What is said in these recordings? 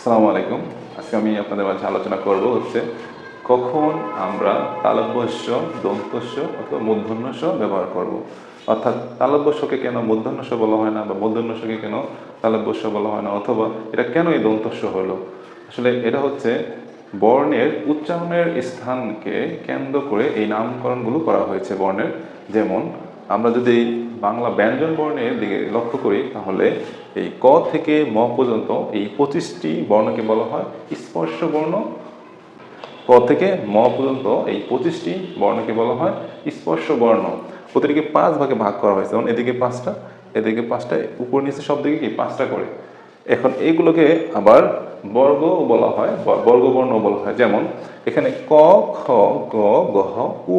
আসসালামু আলাইকুম। আজকে আমি আপনাদের মাঝে আলোচনা করব হচ্ছে কখন আমরা তালব্যস্য, দন্তস্য অথবা মূর্ধন্যস্য ব্যবহার করব। অর্থাৎ তালব্যস্যকে কেন মূর্ধন্যস্য বলা হয় না বা মূর্ধন্যস্যকে কেন তালব্যস্য বলা হয় না অথবা এটা কেন এই দন্তস্য হলো? আসলে এটা হচ্ছে বর্ণের উচ্চারণের স্থানকে কেন্দ্র করে এই নামকরণগুলো করা হয়েছে বর্ণের। যেমন, আমরা যদি বাংলা ব্যঞ্জন বর্ণের দিকে লক্ষ্য করি, তাহলে এই ক থেকে ম পর্যন্ত এই পঁচিশটি বর্ণকে বলা হয়। স্পর্শ বর্ণ, ক থেকে ম পর্যন্ত এই পঁচিশটি বর্ণকে বলা হয় স্পর্শ বর্ণ। প্রতিটিকে পাঁচ ভাগে ভাগ করা হয়েছে, যেমন এদিকে পাঁচটা এদিকে পাঁচটা, উপর নিচে সব দিকে কি পাঁচটা করে। এখন এইগুলোকে আবার বর্গ বলা হয় বর্গবর্ণ বলা হয়। যেমন, এখানে ক, খ, গ গহ উ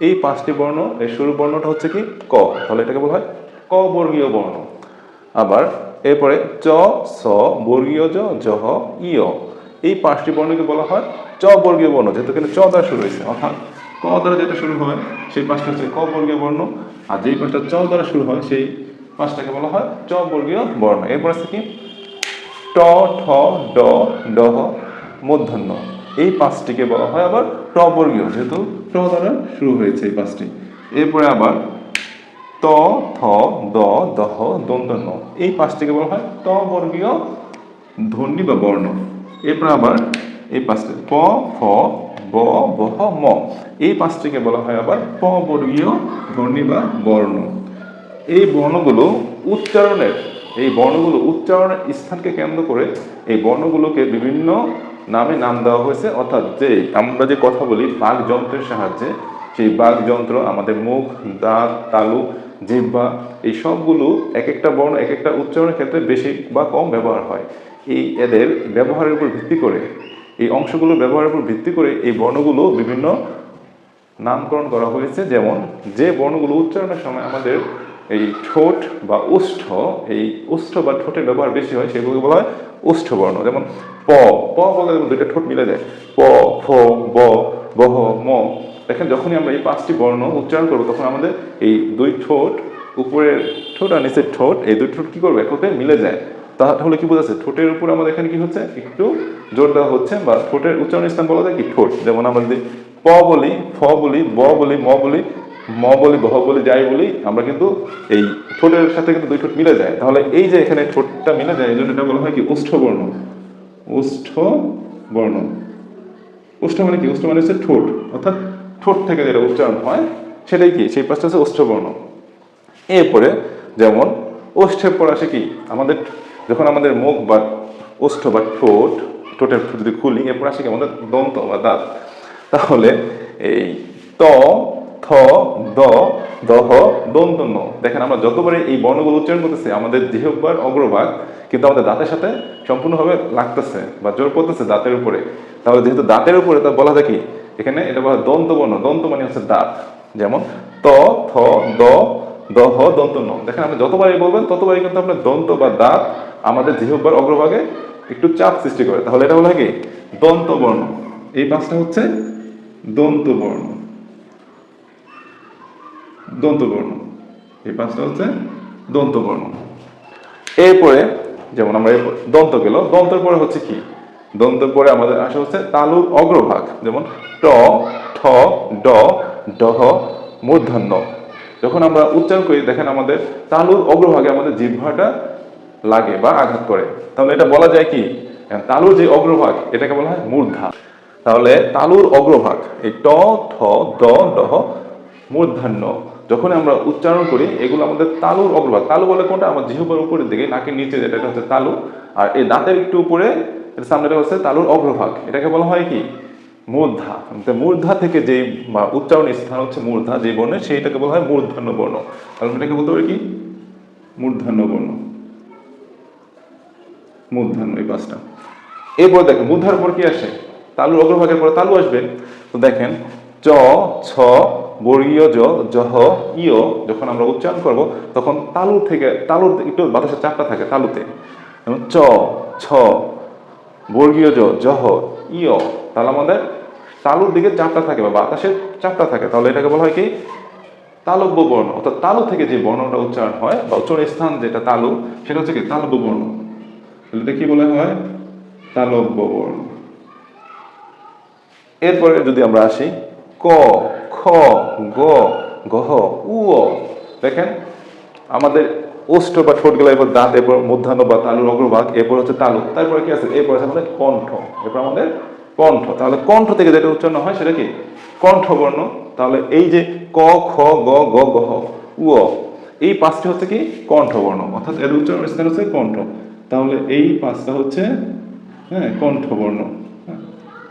এই পাঁচটি বর্ণ, এই শুরু বর্ণটা হচ্ছে কি? ক। তাহলে এটাকে বলা হয় ক বর্গীয় বর্ণ। আবার এরপরে চ, স, বর্গীয় জ জহ ইয় এই পাঁচটি বর্ণকে বলা হয় চ বর্গীয় বর্ণ, যেহেতু এখানে চ দ্বারা শুরু হয়েছে। অর্থাৎ ক দ্বারা যেটা শুরু হয়, সেই পাঁচটা হচ্ছে ক বর্গীয় বর্ণ। আর যেই পাঁচটা চ দ্বারা শুরু হয়, সেই পাঁচটাকে বলা হয় চ বর্গীয় বর্ণ। এরপর আছে কি? ট, ঠ, ড ডহ মূর্ধন্য এই পাঁচটিকে বলা হয় আবার ট বর্গীয় যেহেতু ট দ্বারা শুরু হয়েছে এই পাঁচটি। এরপরে আবার ত, থ, দ, দহ ন। এই পাঁচটিকে বলা হয় ত বর্গীয় ধ্বনি বা বর্ণ। এরপর আবার এই পাঁচটি, প, ফ, ব বহ ম। এই পাঁচটিকে বলা হয় আবার প বর্গীয় ধ্বনি বা বর্ণ। এই বর্ণগুলো উচ্চারণের, এই বর্ণগুলো উচ্চারণের স্থানকে কেন্দ্র করে এই বর্ণগুলোকে বিভিন্ন নামে নাম দেওয়া হয়েছে, অর্থাৎ যে আমরা যে কথা বলি বাঘ যন্ত্রের সাহায্যে, সেই বাঘ যন্ত্র আমাদের মুখ, দাঁত, তালু, জিহ্বা, এই সবগুলো এক একটা বর্ণ এক একটা উচ্চারণের ক্ষেত্রে বেশি বা কম ব্যবহার হয়। এই এদের ব্যবহারের উপর ভিত্তি করে, এই অংশগুলো ব্যবহারের উপর ভিত্তি করে এই বর্ণগুলো বিভিন্ন নামকরণ করা হয়েছে। যেমন, যে বর্ণগুলো উচ্চারণের সময় আমাদের এই ঠোঁট বা উষ্ঠ, এই উষ্ঠ বা ঠোঁটের ব্যবহার বেশি হয়, সেগুলোকে বলা হয় ওষ্ঠ বর্ণ। যেমন প প যেমন দুইটা ঠোঁট মিলে যায়। প, ফ, ব বহ ম। দেখেন, যখনই আমরা এই পাঁচটি বর্ণ উচ্চারণ করব, তখন আমাদের এই দুই ঠোঁট, উপরের ঠোঁট আর নিচের ঠোঁট, এই দুই ঠোঁট কি করবে? একত্রে মিলে যায়। তাহলে কি বোঝাচ্ছে? ঠোঁটের উপর আমাদের এখানে কি হচ্ছে? একটু জোর দেওয়া হচ্ছে বা ঠোঁটের উচ্চারণ স্থান বলা যায় কি ঠোঁট। যেমন আমরা যদি প বলি, ফ বলি, ব বলি, ম বলি ম বলি বহ বলি যাই বলি, আমরা কিন্তু এই ঠোঁটের সাথে কিন্তু দুই ঠোঁট মিলে যায়। তাহলে এই যে এখানে ঠোঁটটা মিলে যায়, এই জন্য এটা বলা হয় কি ওষ্ঠ বর্ণ ওষ্ঠ বর্ণ ওষ্ঠ মানে কি? ওষ্ঠ মানে হচ্ছে ঠোঁট। অর্থাৎ ঠোঁট থেকে যেটা উচ্চারণ হয়, সেটাই কি? সেই পাশটা হচ্ছে ওষ্ঠ বর্ণ এরপরে যেমন ওষ্ঠের পর আসে কি? আমাদের যখন আমাদের মুখ বা ওষ্ঠ বা ঠোঁট, ঠোঁটের যদি খুলি, এরপর আসে কি? আমাদের দন্ত বা দাঁত। তাহলে এই ত থ দ দহ ন। দেখেন আমরা যতবারই এই বর্ণগুলো উচ্চারণ করতেছি, আমাদের জিহ্বার অগ্রভাগ কিন্তু আমাদের দাঁতের সাথে সম্পূর্ণভাবে লাগতেছে বা জোর পড়তেছে দাঁতের উপরে। তাহলে যেহেতু দাঁতের উপরে, তা বলা যায় কি? এখানে এটা বলা দন্ত বর্ণ। দন্ত মানে হচ্ছে দাঁত। যেমন ত, থ, দ দহ ন। দেখেন আপনি যতবারই বলবেন, ততবারই কিন্তু আপনার দন্ত বা দাঁত আমাদের জিহ্বার অগ্রভাগে একটু চাপ সৃষ্টি করে। তাহলে এটা বলা হয় কি? দন্ত বর্ণ। এই পাঁচটা হচ্ছে দন্ত বর্ণ দন্ত বর্ণ এই পাঁচটা হচ্ছে দন্ত বর্ণ এরপরে, যেমন আমরা দন্ত গেল। দন্তের পরে হচ্ছে কি? দন্তের পরে আমাদের আসা হচ্ছে তালুর অগ্রভাগ। যেমন ট, ঠ, ড ডহ মূর্ধন্য। যখন আমরা উচ্চারণ করি, দেখেন আমাদের তালুর অগ্রভাগে আমাদের জিহ্বাটা লাগে বা আঘাত করে। তাহলে এটা বলা যায় কি? তালুর যে অগ্রভাগ, এটাকে বলা হয় মূর্ধা। তাহলে তালুর অগ্রভাগ, এই ট, ঠ ড ডহ মূর্ধান্য। যখন আমরা উচ্চারণ করি, এগুলো আমাদের তালুর অগ্রভাগ তালু বলে কোনটা? আমার জিহ্বার উপরের দিকে, নাকের নিচে যেটা, এটা হচ্ছে তালু। আর এই দাঁতের একটু উপরে, এর সামনেটা হচ্ছে তালুর অগ্রভাগ। এটাকে বলা হয় কি? মূর্ধা। মূর্ধা থেকে যে উচ্চারণ স্থান হচ্ছে মূর্ধা যে বর্ণে, সেইটাকে বলা হয় মূর্ধন্য বর্ণ। তাহলে এটাকে বলতে পারি কি? মূর্ধান্য বর্ণ। মূর্ধান্য, এই পাঁচটা। এরপর দেখেন, মূর্ধার পর কি আসে? তালুর অগ্রভাগের পর তালু আসবে। তো দেখেন, চ, ছ বর্গীয় জ জহ ইয় যখন আমরা উচ্চারণ করব, তখন তালু থেকে, তালুর একটু বাতাসের চাপটা থাকে তালুতে। যেমন চ, ছ, বর্গীয় জ জহ ইয়। তাহলে আমাদের তালুর দিকে চাপটা থাকে বা বাতাসের চাপটা থাকে। তাহলে এটাকে বলা হয় কি? তালব্য বর্ণ। অর্থাৎ তালু থেকে যে বর্ণটা উচ্চারণ হয় বা উচ্চারণ স্থান যেটা তালু, সেটা হচ্ছে কি? তালব্য বর্ণ। তাহলে কি বলা হয়? তালব্য বর্ণ। এরপরে যদি আমরা আসি, ক খ, গ গহ উ দেখেন, আমাদের ওষ্ঠ বা ঠোঁট গেলা এরপর দাঁত, এরপর মধ্যাহ্ন বা তালুর অগ্রভাগ, এরপর হচ্ছে তালু। তারপরে কি আছে? এরপর আছে আমাদের কণ্ঠ। এরপর আমাদের কণ্ঠ। তাহলে কণ্ঠ থেকে যেটা উচ্চারণ হয়, সেটা কি? কণ্ঠবর্ণ। তাহলে এই যে ক, খ, গ গ গহ উ এই পাঁচটি হচ্ছে কি? কণ্ঠবর্ণ। অর্থাৎ এর উচ্চারণ স্থান হচ্ছে কণ্ঠ। তাহলে এই পাঁচটা হচ্ছে হ্যাঁ কণ্ঠবর্ণ। হ্যাঁ।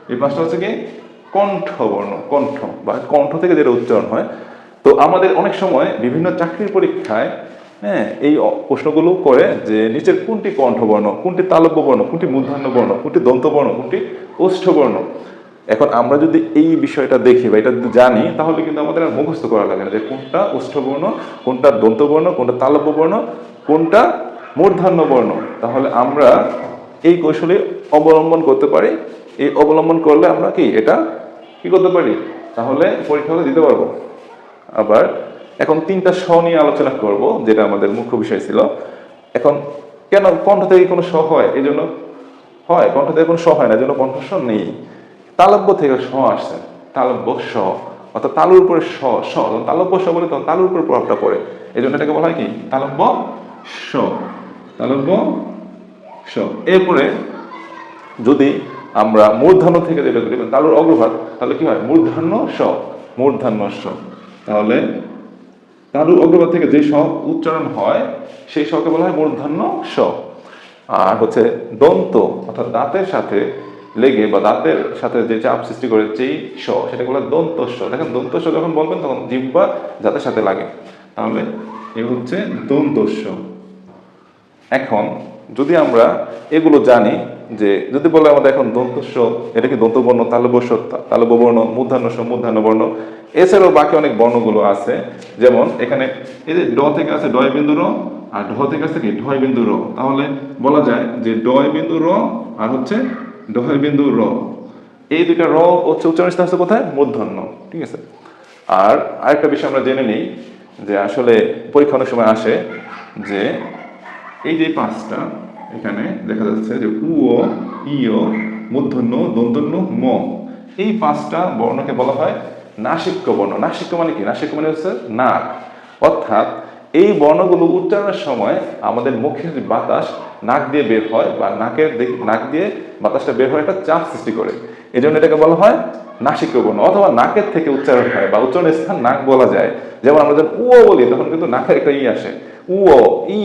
এই পাঁচটা হচ্ছে কি? কণ্ঠবর্ণ কণ্ঠ বা কণ্ঠ থেকে যেটা উচ্চারণ হয়, তো আমাদের অনেক সময় বিভিন্ন চাকরির পরীক্ষায় হ্যাঁ এই প্রশ্নগুলো করে যে নিচের কোনটি কণ্ঠবর্ণ কোনটি তালব্য বর্ণ, কোনটি মূর্ধন্য বর্ণ, কোনটি দন্তবর্ণ কোনটি ওষ্ঠবর্ণ এখন আমরা যদি এই বিষয়টা দেখি বা এটা জানি, তাহলে কিন্তু আমাদের আর মুখস্থ করা লাগে না যে কোনটা ওষ্ঠবর্ণ কোনটা দন্তবর্ণ কোনটা তালব্য বর্ণ, কোনটা মূর্ধন্য বর্ণ। তাহলে আমরা এই কৌশলে অবলম্বন করতে পারি। এই অবলম্বন করলে আমরা কি, এটা কি করতে পারি? তাহলে পরীক্ষা দিতে পারব। আবার এখন তিনটা স নিয়ে আলোচনা করব, যেটা আমাদের মুখ্য বিষয় ছিল। এখন কেন কণ্ঠ থেকে কোনো স হয়? এই জন্য হয়, কণ্ঠ থেকে কোনো স হয় না, এই জন্য কণ্ঠস্ব নেই। তালব্য থেকে স আসছে, তালব্য স অর্থাৎ তালুর উপরে স স তালব্য স বলে, তখন তালুর উপরে প্রভাবটা পড়ে। এই জন্য এটাকে বলা হয় কি? তালব্য স তালব্য স এরপরে যদি আমরা মূর্ধন্য থেকে যেটা করি মানে তালুর অগ্রভাগ, তাহলে কি হয়? মূর্ধন্য স মূর্ধন্য স তাহলে তালুর অগ্রভাগ থেকে যে স উচ্চারণ হয়, সেই শকে বলা হয় মূর্ধান্য স আর হচ্ছে দন্ত, অর্থাৎ দাঁতের সাথে লেগে বা দাঁতের সাথে যে চাপ সৃষ্টি করে যেই স সেটাকে বলা দন্ত স দেখেন, দন্ত স যখন বলবেন, তখন জিব্বা দাঁতের সাথে লাগে। তাহলে এ হচ্ছে দন্ত স এখন যদি আমরা এগুলো জানি যে যদি বলে আমাদের এখন দন্তস্ব, এটা কি দন্তবর্ণ তালবস্য তালববর্ণ মূর্ধান্যস্ব মূর্ধান্য বর্ণ এছাড়াও বাকি অনেক বর্ণগুলো আছে। যেমন এখানে এই যে ড থেকে আছে ডয় বিন্দু র, আর ঢ থেকে আছে কি ঢয় বিন্দু র। তাহলে বলা যায় যে ডয় বিন্দু র আর হচ্ছে ডয় বিন্দু র। এই দুইটা র হচ্ছে উচ্চারণ স্থান হচ্ছে কোথায়? মূর্ধন্য। ঠিক আছে? আর আরেকটা বিষয় আমরা জেনে নিই যে আসলে পরীক্ষা অনেক সময় আসে যে এই যে পাঁচটা এখানে দেখা যাচ্ছে যে উ ও ই ও মূর্ধন্য দন্তন্য, ম। এই পাঁচটা বর্ণকে বলা হয় নাসিক্য বর্ণ। নাসিক্য মানে কি? নাসিক্য মানে হচ্ছে নাক। অর্থাৎ এই বর্ণগুলো উচ্চারণের সময় আমাদের মুখের বাতাস নাক দিয়ে বের হয় বা নাকের নাক দিয়ে বাতাসটা বের হয় একটা চাপ সৃষ্টি করে। এই জন্য এটাকে বলা হয় নাসিক্য বর্ণ। অথবা নাকের থেকে উচ্চারণ হয় বা উচ্চারণের স্থান নাক বলা যায়। যেমন আমরা যখন উ বলি, তখন কিন্তু নাকের একটা ই আসে। উ ই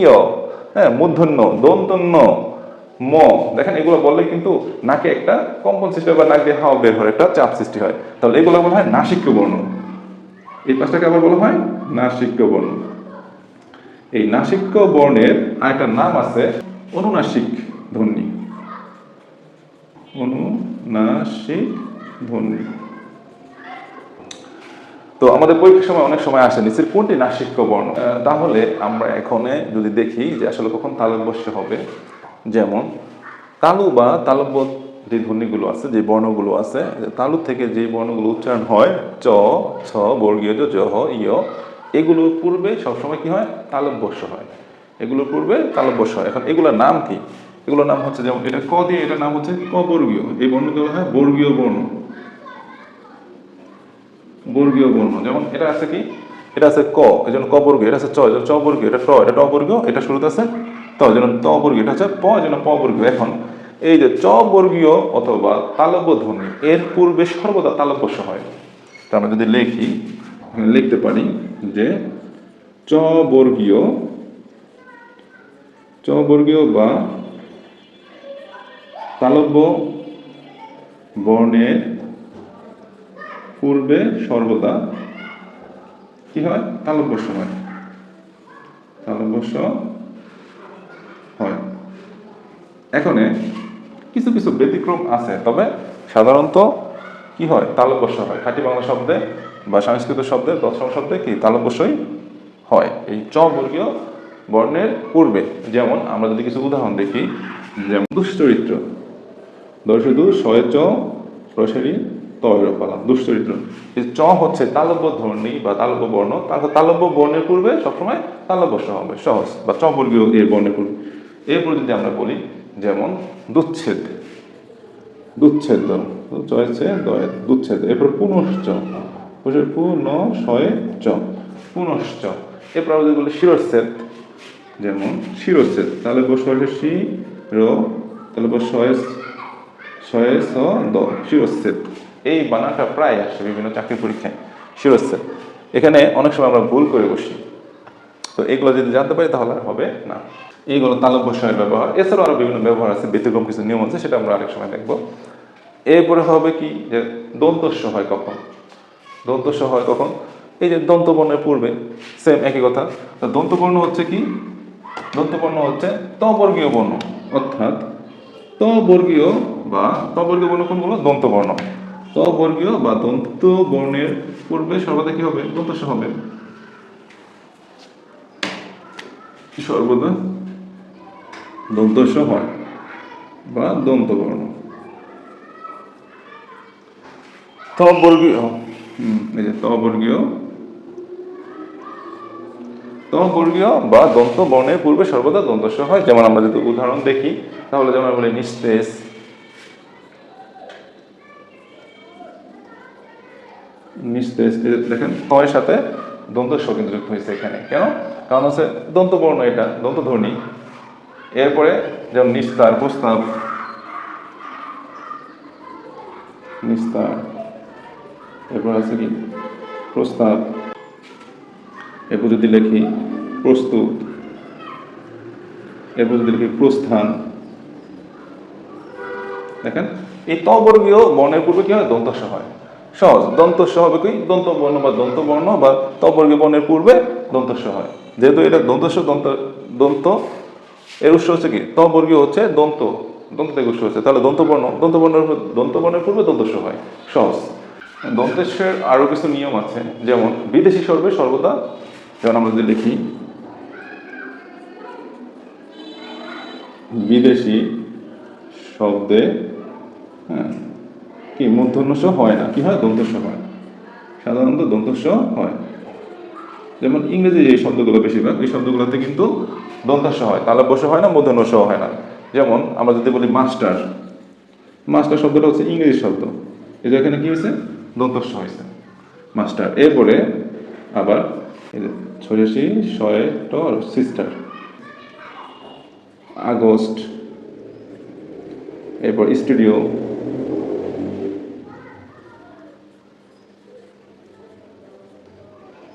হ্যাঁ মূর্ধন্য, দন্তন্য, ম। দেখেন, এগুলো বললে কিন্তু নাকে একটা কম্পন সৃষ্টি বা নাক দিয়ে হাওয়া বের হয়, একটা চাপ সৃষ্টি হয়। তাহলে এগুলো বলা হয় নাসিক্য বর্ণ এই পাঁচটাকে আবার বলা হয় নাসিক্য বর্ণ এই নাসিক্য বর্ণের আরেকটা নাম আছে অনুনাসিক ধ্বনি। অনুনাসিক ধ্বনি। তো আমাদের পরীক্ষার সময় অনেক সময় আসে নিচের কোনটি নাসিক্য বর্ণ তাহলে আমরা এখানে যদি দেখি যে আসলে কখন তালব্যস্য হবে, যেমন তালু বা তালব্য যে ধ্বনিগুলো আছে, যে বর্ণগুলো আছে, তালু থেকে যে বর্ণগুলো উচ্চারণ হয়, চ, ছ, বর্গীয়, জ জহ ইয়, এগুলোর পূর্বে সবসময় কি হয়? তালব্যস্য হয়। এগুলোর পূর্বে তালব্যস্য হয়। এখন এগুলোর নাম কি? এগুলোর নাম হচ্ছে যেমন এটা ক দিয়ে, এটার নাম হচ্ছে ক বর্গীয়। এই বর্ণকে বলা হয় বর্গীয় বর্ণ। বর্গীয় বর্ণ। যেমন এটা আছে কি? এটা আছে ক, এই জন্য ক বর্গীয়, এটা আছে চ চ বর্গীয়, এটা ট এটা ট বর্গীয়, এটা শুরুতে আছে ত, এই জন্য ত বর্গীয়, এটা হচ্ছে প, এই জন্য প বর্গীয়। এখন, এই যে চ বর্গীয় অথবা তালব্য ধ্বনি এর পূর্বে সর্বদা তালব্যস্য হয়। তা আমরা যদি লিখি লিখতে পারি যে চ বর্গীয় চ বর্গীয় বা তালব্য বর্ণের পূর্বে সর্বদা কি হয়? তালব্যস্য হয়। তালব্যস্য হয়। এখানে কিছু কিছু ব্যতিক্রম আছে, তবে সাধারণত কি হয়? তালব্যস্য হয়। খাঁটি বাংলা শব্দে বা সংস্কৃত শব্দে, দশম শব্দে কি তালব্যস্যই হয়। এই চ বর্গীয় বর্ণের পূর্বে, যেমন আমরা যদি কিছু উদাহরণ দেখি, যেমন দুশ্চরিত্র। দর্শদু শয়ে চ রসেরি তৈরফলা, দুশ্চরিত্র। এই চ হচ্ছে তালব্য ধ্বনি বা তালব্য বর্ণ তালব্য বর্ণের পূর্বে সবসময় তালব্য তালব্যস্য হবে, সহজ, বা চ বর্গীয় এর বর্ণের পূর্বে। এরপর যদি আমরা বলি, যেমন দুচ্ছেদ দুচ্ছেদ চয়েছে দয়, দুচ্ছেদ, এরপর পুনশ্চ পুন চ, পুনশ্চ। এরপর যদি বলি শিরচ্ছেদ, যেমন শিরচ্ছেদ, তাহলে বসে শি, র, তাহলে বস শয়ে শয়ে স, দ, শিরচ্ছেদ। এই বানানটা প্রায় আসে বিভিন্ন চাকরি পরীক্ষায়। শিরচ্ছেদ এখানে অনেক সময় আমরা ভুল করে বসি। তো এগুলো যদি জানতে পারি তাহলে হবে না। এইগুলো তালব্য সময়ের ব্যবহার। এছাড়াও আরও বিভিন্ন ব্যবহার আছে, ব্যতিক্রম কিছু নিয়ম আছে, সেটা আমরা আরেক সময় দেখব। এরপরে হবে কি যে দন্তস্য হয় কখন? দন্তস্য হয় কখন? এই যে দন্তবর্ণের পূর্বে সেম একই কথা। দন্তবর্ণ হচ্ছে কি? দন্তবর্ণ হচ্ছে তবর্গীয় বর্ণ। অর্থাৎ তবর্গীয় বা তবর্গীয় বর্ণ কোনগুলো? দন্তবর্ণ। তবর্গীয় বা দন্ত বর্ণের পূর্বে সর্বদা কি হবে? দন্তস্য হবে। সর্বদা দন্তস্য হয় বা দন্তবর্ণ। তবর্গীয় হুম, এই যে তবর্গীয় তবর্গীয় বা দন্ত বর্ণের পূর্বে সর্বদা দন্তস্ব হয়। যেমন আমরা যদি উদাহরণ দেখি তাহলে যেমন বলি নিস্তেজ দেখেন তয়ের সাথে দন্তস্ব কিন্তু যুক্ত হয়েছে এখানে। কেন? কারণ হচ্ছে দন্তবর্ণ এটা দন্তধ্বনি এরপরে যেমন নিস্তার প্রস্তাব নিস্তার এরপর আছে কি? প্রস্তাব, এরপর যদি লিখি প্রস্তুত, এরপর যদি লিখি প্রস্থান। দেখেন? এই তবর্গীয় বর্ণের পূর্বে কি হয়? দন্তস্ব হয়। সহজ। দন্তস্ব হবে কি? দন্ত বর্ণ বা দন্ত বর্ণ বা তবর্গীয় বর্ণের পূর্বে দন্তস্ব হয়। যেহেতু এটা দন্তস্ব দন্ত দন্ত, এর উৎস হচ্ছে কি? তবর্গীয় হচ্ছে দন্ত। দন্ত থেকে উৎস হচ্ছে। তাহলে দন্তবর্ণ, দন্তবর্ণের দন্তবর্ণের পূর্বে দন্তস্ব হয়। সহজ। দন্তেশ্বর আরও কিছু নিয়ম আছে। যেমন, বিদেশি সর্বে সর্বদা, যেমন আমরা যদি লিখি, বিদেশি শব্দে হ্যাঁ কি মূর্ধন্যস্ব হয় না? কি হয়? দন্তস্ব হয়। সাধারণত দন্তস্ব হয়। যেমন ইংরেজি যে শব্দগুলো বেশিরভাগ, এই শব্দগুলোতে কিন্তু দন্তাস্ব হয়। তালব্যস্য হয় না মূর্ধন্যস্ব হয় না। যেমন আমরা যদি বলি মাস্টার মাস্টার শব্দটা হচ্ছে ইংরেজি শব্দ। এই যে এখানে কি হয়েছে? দন্তস্ব হয়েছে। মাস্টার। এরপরে আবার ছয়াশি শয়ে টর সিস্টার। আগস্ট। এরপর স্টুডিও।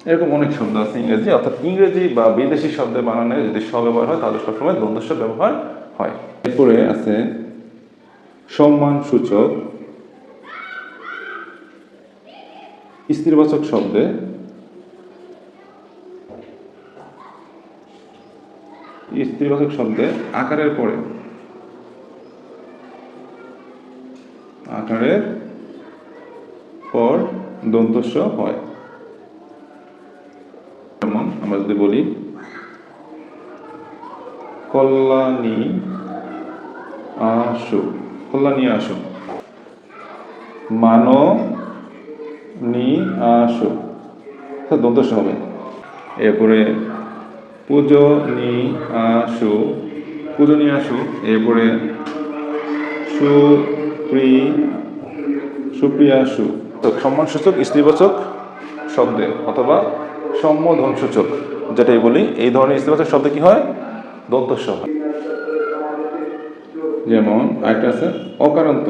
এরকম অনেক শব্দ আছে ইংরেজি, অর্থাৎ ইংরেজি বা বিদেশি শব্দের বানানে যদি স ব্যবহার হয়, তাহলে সবসময় দ্বন্দ্বস্ব ব্যবহার হয়। এরপরে আছে সম্মান সূচক স্ত্রীবাচক শব্দে। স্ত্রীবাচক শব্দে আকারের পরে। আকারের পর দন্তস্ব হয়। আমরা যদি বলি, কল্যাণী আসু কল্যাণী আসু। মানো নি আসু দন্তস্ব হবে। এরপরে পুজো নি আসু পুজো নিয়ে আসু, এরপরে সুপ্রি সুপ্রিয়াসু সম্মানসূচক, স্ত্রীবাচক শব্দে অথবা সম্বোধন সূচক যেটাই বলি, এই ধরনের স্ত্রীবাচক শব্দ কি হয়? দন্তস্ব যেমন আরেকটা আছে, অকারান্ত।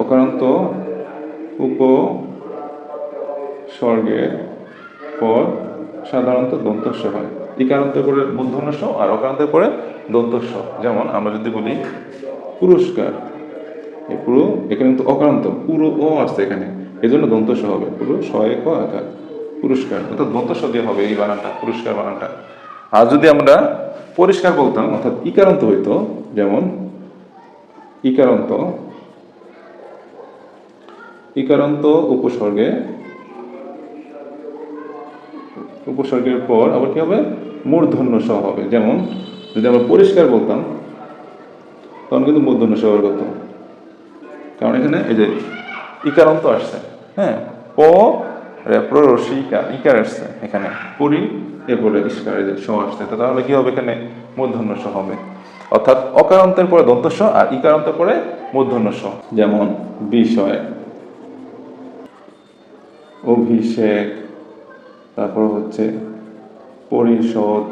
অকারান্ত উপসর্গের পর সাধারণত দন্তস্ব হয়। ইকারান্তের পরে মূর্ধন্যস্ব আর অকারান্তের পরে দন্তস্ব? যেমন আমরা যদি বলি, পুরস্কার। পুরো, এখানে কিন্তু অকারান্ত পুরো ও আসছে এখানে। এই জন্য দন্তস্ব হবে, পুরো শয়ে ক আকার, পুরস্কার। অর্থাৎ দন্তস্ব দিয়ে হবে এই বানানটা, পুরস্কার বানানটা। আর যদি আমরা পরিষ্কার বলতাম, অর্থাৎ ইকারান্ত হইতো, যেমন ইকারান্ত ইকারান্ত উপসর্গে, উপসর্গের পর আবার কি হবে? মূর্ধন্য সহ হবে। যেমন, যদি আমরা পরিষ্কার বলতাম, তখন কিন্তু মূর্ধন্য সহ করত কারণ এখানে এই যে ইকারান্ত আসছে হ্যাঁ? প প্ররসিকা ইকার আসছে এখানে। পরি এরপরে ইস্কার, এই যে স আসছে। তাহলে কি হবে এখানে? মূর্ধন্য স হবে। অর্থাৎ অকারান্তের পরে দন্তস্ব আর ইকারান্তের পরে মূর্ধন্য স যেমন বিষয়, অভিষেক, তারপর হচ্ছে পরিষদ,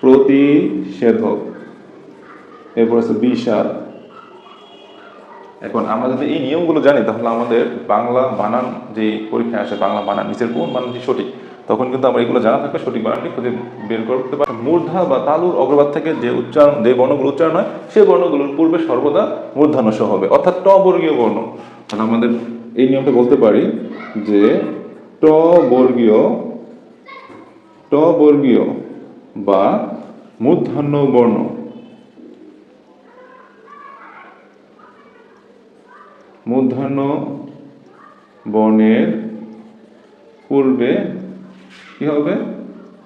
প্রতিষেধক, এরপর হচ্ছে বিষাদ এখন আমরা যদি এই নিয়মগুলো জানি, তাহলে আমাদের বাংলা বানান যে পরীক্ষায় আসে, বাংলা বানান নিচের কোন বানানটি সঠিক, তখন কিন্তু আমরা এগুলো জানা থাকলে সঠিক বানানটি খুঁজে বের করতে পারি। মূর্ধা বা তালুর অগ্রবাদ থেকে যে উচ্চারণ, যে বর্ণগুলো উচ্চারণ হয়, সেই বর্ণগুলোর পূর্বে সর্বদা মূর্ধানস হবে, অর্থাৎ ট বর্গীয় বর্ণ। তাহলে আমাদের এই নিয়মটা বলতে পারি যে ট বর্গীয় ট বর্গীয় বা মূর্ধান্য বর্ণ। মূর্ধন্য বর্ণের পূর্বে কি হবে?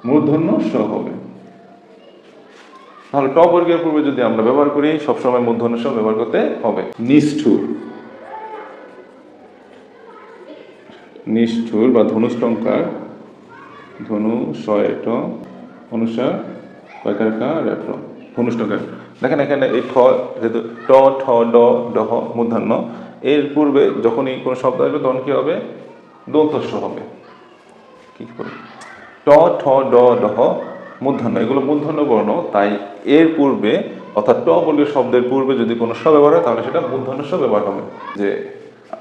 মূর্ধন্য স হবে। তাহলে ট বর্গের পূর্বে যদি আমরা ব্যবহার করি, সবসময় মূর্ধন্য স ব্যবহার করতে হবে। নিষ্ঠুর। নিষ্ঠুর বা ধনুষ্টঙ্কার ধনু শয়ট অনুসার কয়কার রেট ধনুষ্টঙ্কার দেখেন এখানে এই ঠ যেহেতু ট, ঠ, ড ডহ মূর্ধন্য এর পূর্বে যখনই কোনো শব্দ আসবে, তখন কি হবে? দন্তস্ব হবে। কি করে ট, ঠ, ড ডহ মূর্ধন্য। এগুলো মূর্ধন্য বর্ণ, তাই এর পূর্বে, অর্থাৎ ট বর্গের শব্দের পূর্বে যদি কোনো স ব্যবহার হয়, তাহলে সেটা মূর্ধন্য স ব্যবহার হবে। যে,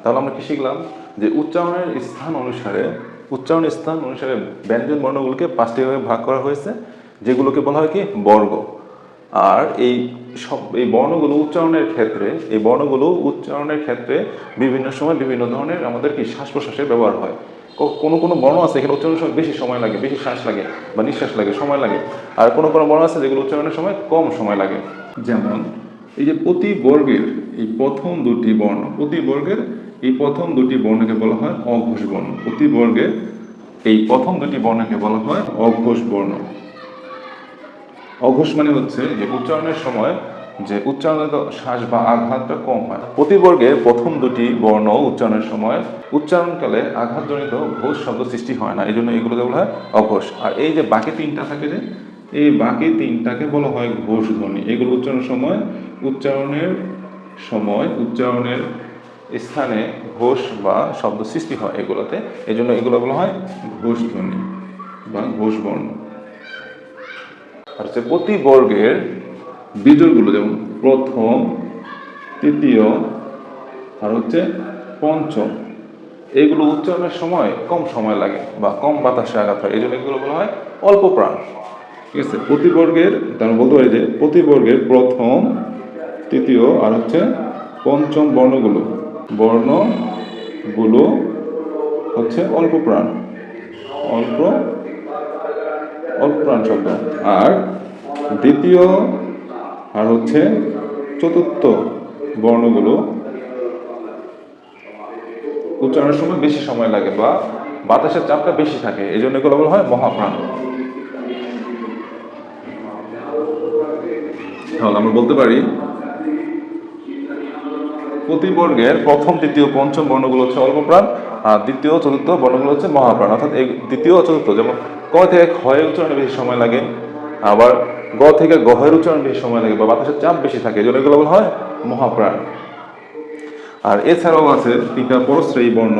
তাহলে আমরা কি শিখলাম? যে উচ্চারণের স্থান অনুসারে, উচ্চারণের স্থান অনুসারে ব্যঞ্জন বর্ণগুলোকে পাঁচটি ভাগে ভাগ করা হয়েছে, যেগুলোকে বলা হয় কি? বর্গ। আর এই সব, এই বর্ণগুলো উচ্চারণের ক্ষেত্রে, এই বর্ণগুলো উচ্চারণের ক্ষেত্রে বিভিন্ন সময় বিভিন্ন ধরনের আমাদের কি শ্বাস প্রশ্বাসের ব্যবহার হয়। কোনো কোনো বর্ণ আছে এখানে উচ্চারণের সময় বেশি সময় লাগে, বেশি শ্বাস লাগে বা নিঃশ্বাস লাগে, সময় লাগে। আর কোনো কোনো বর্ণ আছে যেগুলো উচ্চারণের সময় কম সময় লাগে। যেমন এই যে প্রতি বর্গের এই প্রথম দুটি বর্ণ প্রতি বর্গের এই প্রথম দুটি বর্ণকে বলা হয় অঘোষ বর্ণ। প্রতি বর্গের এই প্রথম দুটি বর্ণকে বলা হয় অঘোষ বর্ণ। অঘোষ মানে হচ্ছে যে উচ্চারণের সময় যে উচ্চারণের শ্বাস বা আঘাতটা কম হয়। প্রতিবর্গের প্রথম দুটি বর্ণ উচ্চারণের সময় উচ্চারণকালে আঘাতজনিত ঘোষ শব্দ সৃষ্টি হয় না। এই জন্য এগুলোকে বলা হয় অঘোষ। আর এই যে বাকি তিনটা থাকে যে, এই বাকি তিনটাকে বলা হয় ঘোষ ধ্বনি। এগুলো উচ্চারণের সময় উচ্চারণের সময়, উচ্চারণের স্থানে ঘোষ বা শব্দ সৃষ্টি হয় এগুলোতে। এই জন্য এগুলো বলা হয় ঘোষ ধ্বনি বা ঘোষ বর্ণ। হচ্ছে প্রতি বর্গের বিজোড়গুলো যেমন প্রথম, তৃতীয়, আর হচ্ছে পঞ্চম এইগুলো উচ্চারণের সময় কম সময় লাগে বা কম বাতাসে আঘাত হয়। এই জন্য এগুলো বলা হয় অল্প প্রাণ। ঠিক আছে? প্রতি বর্গের, তারা বলতে পারি যে প্রতি বর্গের প্রথম, তৃতীয়, আর হচ্ছে পঞ্চম বর্ণগুলো বর্ণগুলো হচ্ছে অল্প প্রাণ। অল্প অল্পপ্রাণ শব্দ আর দ্বিতীয়, আর হচ্ছে চতুর্থ বর্ণগুলো উচ্চারণের সময় বেশি সময় লাগে বা বাতাসের চাপটা বেশি থাকে এই জন্য এগুলো হয় মহাপ্রাণ। তাহলে আমরা বলতে পারি প্রতি বর্গের প্রথম তৃতীয় পঞ্চম বর্ণগুলো হচ্ছে অল্প প্রাণ দ্বিতীয় চতুর্থ বর্ণগুলো হচ্ছে মহাপ্রাণ, অর্থাৎ এই দ্বিতীয় চতুর্থ, যেমন ক থেকে ক্ষয়ের উচ্চারণে বেশি সময় লাগে, আবার গ থেকে গহের উচ্চারণ বেশি সময় লাগে, বা বাতাসের চাপ বেশি থাকে, এই জন্য এগুলো বলা হয় মহাপ্রাণ। আর এছাড়াও আছে তিনটা পরশ্রেয়ী বর্ণ।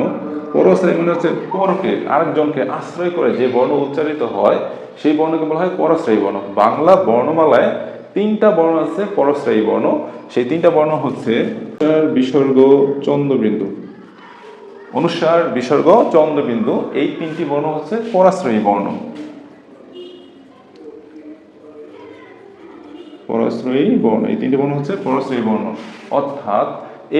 পরশ্রেয়ী মানে হচ্ছে পরকে আরেকজনকে আশ্রয় করে যে বর্ণ উচ্চারিত হয়, সেই বর্ণকে বলা হয় পরশ্রেয়ী বর্ণ। বাংলা বর্ণমালায় তিনটা বর্ণ আছে পরশ্রেয়ী বর্ণ। সেই তিনটা বর্ণ হচ্ছে বিসর্গ চন্দ্রবিন্দু। অনুসার বিসর্গ, চন্দ্রবিন্দু, এই তিনটি বর্ণ হচ্ছে পরাশ্রয়ী বর্ণ। পরাশ্রয়ী বর্ণ, এই তিনটি বর্ণ হচ্ছে পরাশ্রয়ী বর্ণ। অর্থাৎ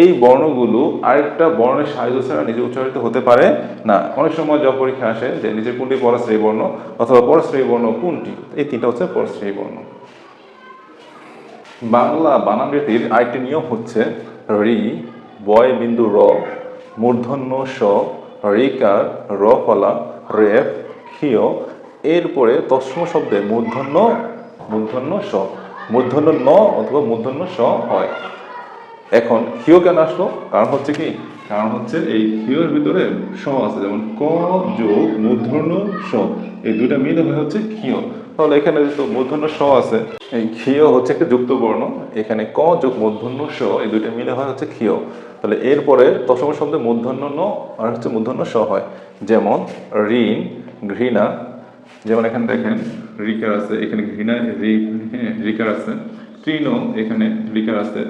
এই বর্ণগুলো আরেকটা বর্ণের সাহায্য ছাড়া নিজে উচ্চারিত হতে পারে না। অনেক সময় যা পরীক্ষা আসে যে নিজের কোনটি পরাশ্রয়ী বর্ণ অথবা পরাশ্রয়ী বর্ণ কোনটি, এই তিনটা হচ্ছে পরাশ্রয়ী বর্ণ। বাংলা বানান রীতির আরেকটি নিয়ম হচ্ছে রি, বয় বিন্দু র মূর্ধন্য স রিকার র ফলা রেফ, ক্ষীয়। এরপরে তৎসম শব্দে মূর্ধন্য মূর্ধন্য স মূর্ধন্য ন অথবা মূর্ধন্য স হয়। এখন ক্ষীয় কেন আসলো? কারণ হচ্ছে কি? কারণ হচ্ছে এই ক্ষীয়র ভিতরে স আছে। যেমন ক যোগ মূর্ধন্য স এই দুটা মিলে হয়ে হচ্ছে ক্ষীয়। তাহলে এখানে যেহেতু মূর্ধন্য স আছে এই ক্ষীয় হচ্ছে একটা যুক্ত বর্ণ এখানে ক যোগ মূর্ধন্য স এই দুইটা মিলে হয় হচ্ছে ক্ষীয়। তাহলে এরপরে দশম শব্দে মূর্ধন্য ন আর হচ্ছে মূর্ধন্য স হয়। যেমন ঋণ ঘৃণা যেমন এখানে দেখেন রিকার আছে এখানে ঘৃণা রি- হ্যাঁ, রিকার আছে। তৃণ এখানে রিকার আছে।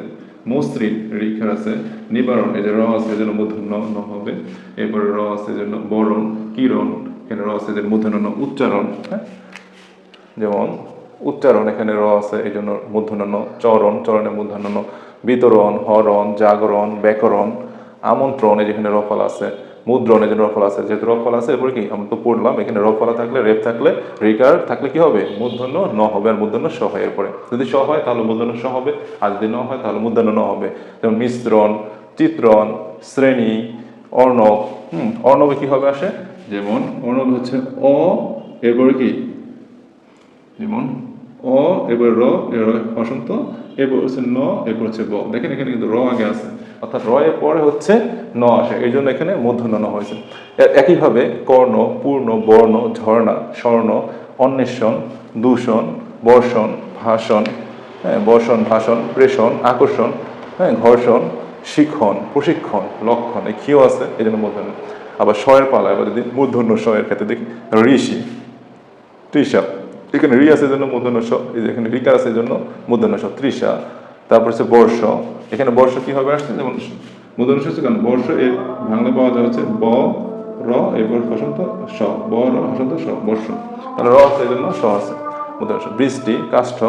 মসৃণ রিকার আছে। নিবারণ এই যে র আছে জন্য মূর্ধন্য ন হবে। এরপরে র আছে জন্য বরণ কিরণ এখানে র আছে জন্য মূর্ধন্য উচ্চারণ হ্যাঁ। যেমন উচ্চারণ এখানে র আছে, এই জন্য মূর্ধন্য চরণ, চরণের মূর্ধন্য বিতরণ, হরণ, জাগরণ, ব্যাকরণ, আমন্ত্রণ, এই যেখানে রফল আছে, মুদ্রণ, এই জন্য রফল আছে। যেহেতু রফল আছে, এরপরে কি? আমরা তো পড়লাম, এখানে রফলা থাকলে, রেপ থাকলে, রিকার থাকলে কি হবে? মূর্ধন্য ন হবে আর মূর্ধন্য স হয় এরপরে। যদি স হয়, তাহলে মূর্ধন্য স হবে, আর যদি ন হয়, তাহলে মূর্ধন্য ন হবে। যেমন মিশ্রণ, চিত্রণ, শ্রেণি, অর্ণব, হুম, অর্ণবে কি হবে আসে? যেমন অর্ণব হচ্ছে অ, এরপরে কি? যেমন, অ এবার র এবার বসন্ত, এরপর হচ্ছে ন, এরপর হচ্ছে ব। দেখেন এখানে কিন্তু র আগে আছে। অর্থাৎ র এর পরে হচ্ছে ন আসে। এই জন্য এখানে মূর্ধন্য ন হয়েছে একইভাবে কর্ণ, পূর্ণ, বর্ণ, ঝর্ণা, স্বর্ণ, অন্বেষণ, দূষণ, বর্ষণ, ভাষণ হ্যাঁ বর্ষণ, ভাষণ, প্রেষণ, আকর্ষণ হ্যাঁ ঘর্ষণ শিক্ষণ প্রশিক্ষণ, লক্ষণ, এই ক্ষীয় আছে, এই জন্য মূর্ধন্য আবার শয়ের পালা, এবার যদি মূর্ধন্য শয়ের ক্ষেত্রে দেখি, ঋষি, তৃষা এখানে রি আছে জন্য মূর্ধন্য এই যে এখানে রিকা আছে জন্য মূর্ধন্য স তৃষা তারপর হচ্ছে বর্ষ। এখানে বর্ষ কি হবে আসছে যেমন মূর্ধন্য স কেন বর্ষ এর বাংলা পাওয়া যায় হচ্ছে ব, র এরপর বসন্ত, স। ব, র, বসন্ত, স, বর্ষ। তাহলে র আছে জন্য স আছে, মূর্ধন্য স। বৃষ্টি, কাষ্ঠ,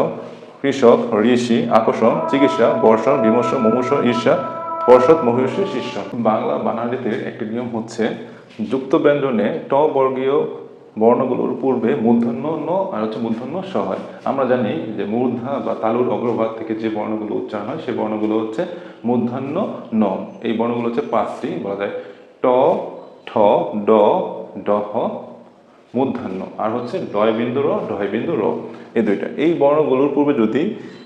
কৃষক, ঋষি আকর্ষণ চিকিৎসা বর্ষণ বিমর্ষ, মুমূর্ষ, ঈর্ষা, পর্ষদ, মহিষী, শিষ্য। বাংলা বানালিতে একটি নিয়ম হচ্ছে যুক্ত ব্যঞ্জনে ট বর্গীয় বর্ণগুলোর পূর্বে মূর্ধন্য ন আর হচ্ছে মূর্ধন্য স হয়। আমরা জানি যে মূর্ধা বা তালুর অগ্রভাগ থেকে যে বর্ণগুলো উচ্চারণ হয় সেই বর্ণগুলো হচ্ছে মূর্ধন্য ন। এই বর্ণগুলো হচ্ছে পাঁচটি বলা যায়। ট, ঠ, ড, ডহ মূর্ধন্য আর হচ্ছে ডয় বিন্দু র ডয় বিন্দু র। এই দুইটা। এই বর্ণগুলোর পূর্বে যদি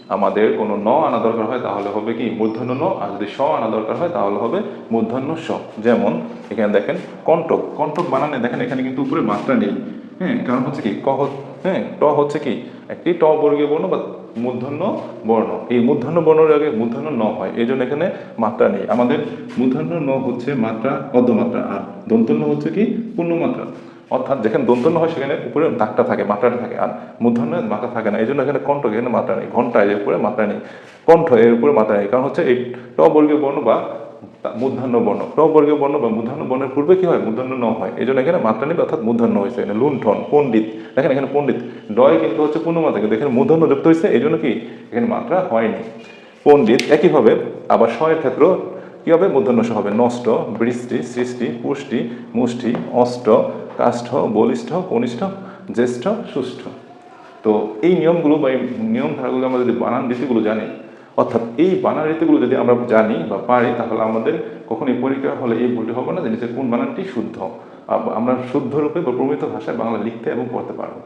আমাদের কোনো ন আনা দরকার হয়, তাহলে হবে কি মূর্ধন্য ন, আর যদি স আনা দরকার হয়, তাহলে হবে মূর্ধন্য স। যেমন এখানে দেখেন কণ্টক। কণ্টক বানানে দেখেন এখানে কিন্তু উপরে মাত্রা নেই। হ্যাঁ কারণ হচ্ছে কি, ক হ্যাঁ ট হচ্ছে কি, একটি ট বর্গীয় বর্ণ বা মূর্ধন্য বর্ণ। এই মূর্ধন্য বর্ণের আগে মূর্ধন্য ন হয়, এই জন্য এখানে মাত্রা নেই। আমাদের মূর্ধন্য ন হচ্ছে মাত্রা, অর্ধমাত্রা, আর দন্তন্য হচ্ছে কি, পূর্ণমাত্রা। অর্থাৎ যেখানে দন্তন্য হয়, সেখানে উপরে দাগটা থাকে, মাত্রাটা থাকে। আর মূর্ধন্য মাত্রা থাকে না। এই জন্য এখানে কণ্ঠ, এখানে মাত্রা নেই। ঘণ্টা এর উপরে মাত্রা নেই। কণ্ঠ এর উপরে মাত্রা নেই। কারণ হচ্ছে এই ট বর্গীয় বর্ণ বা মূর্ধন্য বর্ণ। ট বর্গীয় বর্ণ বা মূর্ধন্য বর্ণের পূর্বে কি হয়? মূর্ধন্য ন হয়। এই জন্য এখানে মাত্রা নেই, অর্থাৎ মূর্ধন্য হয়েছে। এখানে লুণ্ঠন, পণ্ডিত। দেখেন এখানে পণ্ডিত। ডয় কিন্তু হচ্ছে পূর্ণমাত্রা কিন্তু এখানে মূর্ধন্য যুক্ত হয়েছে। এই জন্য কি? এখানে মাত্রা হয়নি। পণ্ডিত একইভাবে আবার শয়ের ক্ষেত্রেও কি হবে? মূর্ধন্যস হবে। নষ্ট, বৃষ্টি, সৃষ্টি, পুষ্টি, মুষ্টি, অষ্ট কাষ্ঠ, বলিষ্ঠ, কনিষ্ঠ, জ্যেষ্ঠ, সুষ্ঠ। তো এই নিয়মগুলো বা এই নিয়ম ধারাগুলো আমরা যদি বানান রীতিগুলো জানি, অর্থাৎ এই বানান রীতিগুলো যদি আমরা জানি বা পারি, তাহলে আমাদের কখনোই পরীক্ষা হলে এই ভুলটি হবে না যে নিজের কোন বানানটি শুদ্ধ আমরা শুদ্ধরূপে বা প্রমিত ভাষায় বাংলা লিখতে এবং পড়তে পারব।